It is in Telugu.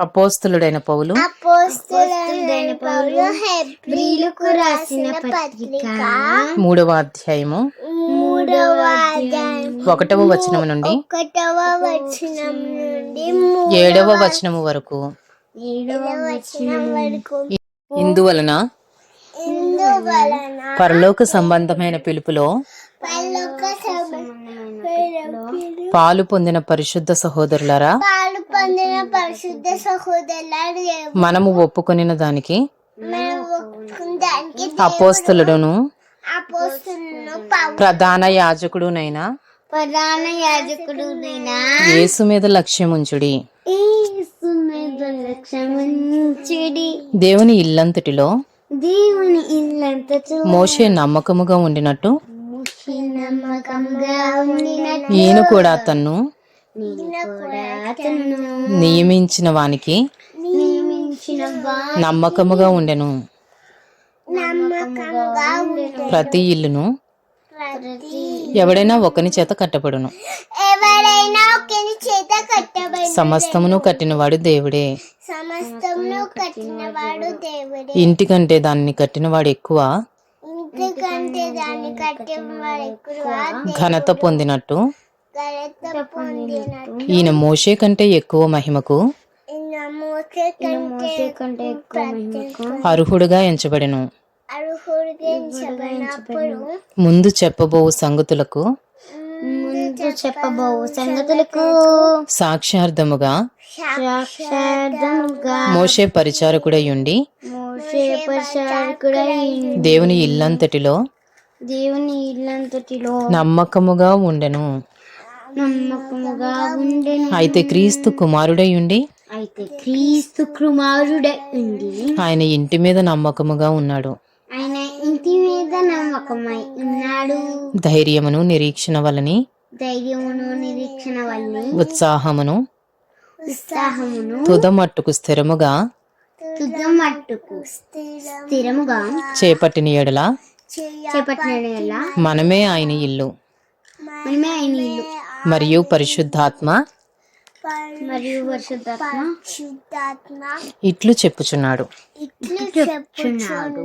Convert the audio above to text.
అపోస్తులుడైన పౌలు. అపోస్తులైన పౌలు హెబ్రీలకు రాసిన పత్రిక. మూడవ అధ్యాయము. మూడవ అధ్యాయం. ఒకటవ వచనము నుండి. ఒకటవ వచనం నుండి ఏడవ వచనము వరకు. వచనం వరకు. ఇందువలన పరలోక సంబంధమైన పిలుపులో పాలు పొందిన పరిశుద్ధ సహోదరులారా? పాలు పొందిన పరిశుద్ధ సహోదరులారు మనము ఒప్పుకొనిన దానికి మనం ఒప్పుకున్న దానికి అపోస్తులుడును. ప్రధాన యాజకుడునైన ప్రధాన యాజకుడు యేసు మీద లక్ష్యముంచుడి. లక్ష్యముంచుడి. దేవుని ఇల్లంతటిలో దేవుని ఇల్లంత మోషే నమ్మకముగా ఉండినట్టు చూసి నమ్మకంగా ఉండినట్టు ఈయన కూడా తన్ను నేను కూడా అతన్ను నియమించిన వానికి నమ్మకముగా ఉండెను. ప్రతి ఇల్లును ఎవడైనా ఒకని చేత కట్టబడును. సమస్తమును కట్టినవాడు దేవుడే. ఇంటికంటే దాన్ని కట్టినవాడు ఎక్కువ ఇంటికంటే దాన్ని కట్టినవాడు ఎక్కువ ఘనత పొందినట్టు ఈయన మోషే కంటే ఎక్కువ మహిమకు మోసే కంటే కంటే ఎక్కువ అర్హుడుగా ఎంచబడెను. ముందు చెప్పబోవు సంగతులకు ముందు చెప్పబోవు సంగతులకు సాక్ష్యార్థముగా సాక్షార్థముగా మోషే పరిచారకుడై ఉండి మోసే దేవుని ఇల్లంతటిలో దేవుని ఇల్లంతటిలో నమ్మకముగా ఉండెను. నమ్మకముగా ఉండెను. అయితే క్రీస్తు కుమారుడై ఉండి అయితే క్రీస్తు కుమారుడై ఉండి ఆయన ఇంటి మీద నమ్మకముగా ఉన్నాడు. ఆయన ఇంటి మీద నమ్మకమై ఉన్నాడు. ధైర్యమును నిరీక్షణ వలని ధైర్యమును నిరీక్షణ వల్ల ఉత్సాహమును ఉత్సాహమును తుదమట్టుకు స్థిరముగా స్థిరముగా చేపట్టిన ఎడల? చేపట్టిన మనమే ఆయన ఇల్లు. మనమే ఆయన ఇల్లు. మరియు పరిశుద్ధాత్మ? మరియు పరిశుద్ధాత్మ? ఇట్లు చెప్పుచున్నాడు. ఇట్లు చెప్పుచున్నాడు.